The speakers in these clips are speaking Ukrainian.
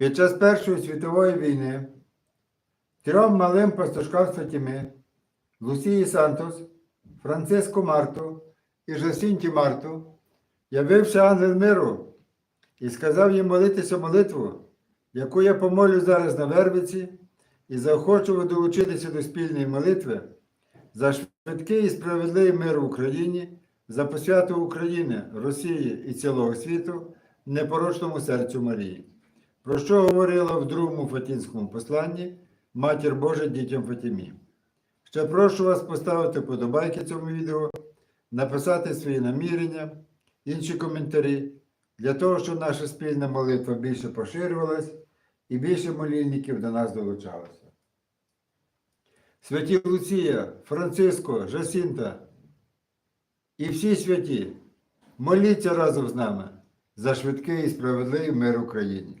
Під час Першої світової війни трьом малим пастушкам Святіми Лусії Сантос, Франциско Марту і Жасінті Марту, явивши ангел миру і сказав їм молитися молитву, яку я помолю зараз на Вервиці, і заохочував долучитися до спільної молитви за швидкий і справедливий мир в Україні, за посвяту України, Росії і цілого світу, непорочному серцю Марії, про що говорила в другому Фатінському посланні Матір Божа дітям Фатімі. Ще прошу вас поставити подобайки цьому відео, написати свої намірення, інші коментарі, для того, щоб наша спільна молитва більше поширювалась і більше молільників до нас долучалося. Святі Луція, Франциско, Жасінта і всі святі, моліться разом з нами за швидкий і справедливий мир Україні.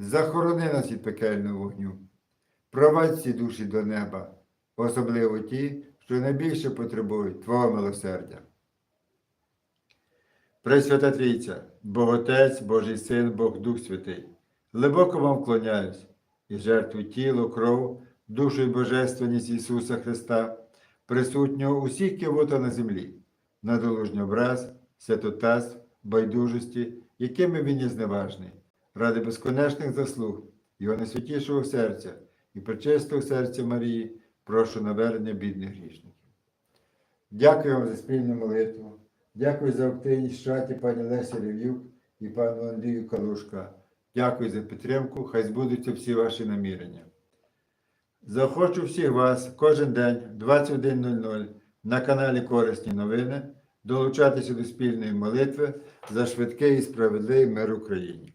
захорони нас від пекельного вогню, провадь ці душі до неба, особливо ті, що найбільше потребують Твого милосердя. Пресвята Трійця, Бог Отець, Божий Син, Бог Дух Святий, глибоко вам вклоняюсь і жертву тіло, кров, душу і божественність Ісуса Христа, присутнього усіх кивота на землі, на долужній образ, святотаз, байдужості, якими він є зневажний, ради безконечних заслуг, Його найсвятішого серця і пречистого серця Марії, прошу навернення бідних грішників. Дякую вам за спільну молитву. Дякую за активність шаті пані Лесі Рев'юк і пану Андрію Калушка. Дякую за підтримку. Хай збудуться всі ваші намірення. Захочу всіх вас кожен день 21.00 на каналі Корисні новини долучатися до спільної молитви за швидкий і справедливий мир Україні.